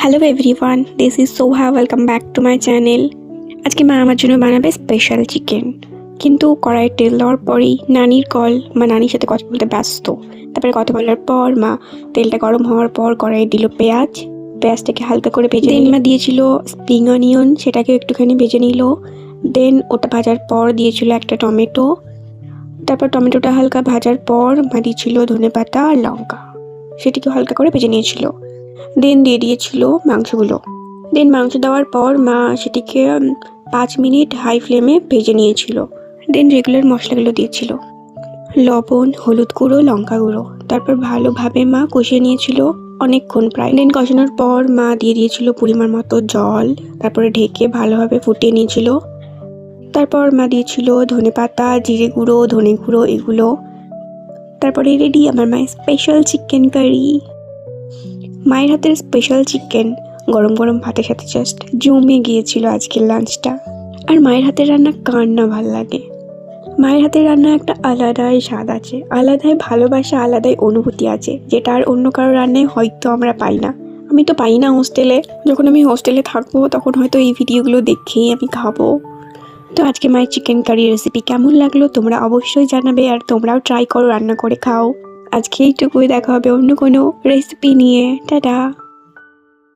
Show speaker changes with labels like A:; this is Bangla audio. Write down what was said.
A: Hello everyone this is Soha welcome back to my channel আজকে মা আমার জন্য বানাবে স্পেশাল চিকেন কিন্তু কড়াইয়ে তেল দেওয়ার পরেই নানির কল মা নানির সাথে কথা বলতে ব্যস্ত। তারপরে কথা বলার পর মা তেলটা গরম হওয়ার পর কড়াইয়ে দিল পেঁয়াজ। পেঁয়াজটাকে হালকা করে ভেজে দেন মা দিয়েছিল স্প্রিং অনিয়ন সেটাকে একটুখানি ভেজে নিল। দেন ওটা ভাজার পর দিয়েছিল একটা টমেটো। তারপর টমেটোটা হালকা ভাজার পর মা দিয়েছিল ধনে পাতা আর লঙ্কা। সেটিকে হালকা করে ভেজে নিয়েছিল। দেন দিয়ে দিয়েছিল মাংসগুলো। দেন মাংস দেওয়ার পর মা সেটিকে পাঁচ মিনিট হাই ফ্লেমে ভেজে নিয়েছিল। দেন রেগুলার মশলাগুলো দিয়েছিল। লবণ, হলুদ গুঁড়ো, লঙ্কা গুঁড়ো। তারপর ভালোভাবে মা কষিয়ে নিয়েছিল অনেকক্ষণ প্রায়। দেন কষানোর পর মা দিয়ে দিয়েছিল পরিমাণ মতো জল। তারপরে ঢেকে ভালোভাবে ফুটিয়ে নিয়েছিল। তারপর মা দিয়েছিল ধনে পাতা, জিরে গুঁড়ো, ধনে গুঁড়ো, এগুলো। তারপরে রেডি আমার মায়ের স্পেশাল চিকেন কারি মায়ের হাতের স্পেশাল চিকেন গরম গরম ভাতের সাথে জাস্ট জমে গিয়েছিল আজকের লাঞ্চটা আর মায়ের হাতের রান্না কার না ভালো লাগে? মায়ের হাতের রান্না একটা আলাদাই স্বাদ আছে, আলাদাই ভালোবাসা, আলাদাই অনুভূতি আছে, যেটা আর অন্য কারও রান্নায় হয়তো আমরা পাই না। আমি তো পাই না হোস্টেলে যখন আমি হোস্টেলে থাকব, তখন হয়তো এই ভিডিওগুলো দেখেই আমি খাব। তো আজকে মায়ের চিকেন কারি রেসিপি কেমন লাগল তোমরা অবশ্যই জানাবে, আর তোমরাও ট্রাই করো রান্না করে খাও। আজকে এইটুকুই দেখা হবে অন্য কোনো রেসিপি নিয়ে। টাটা।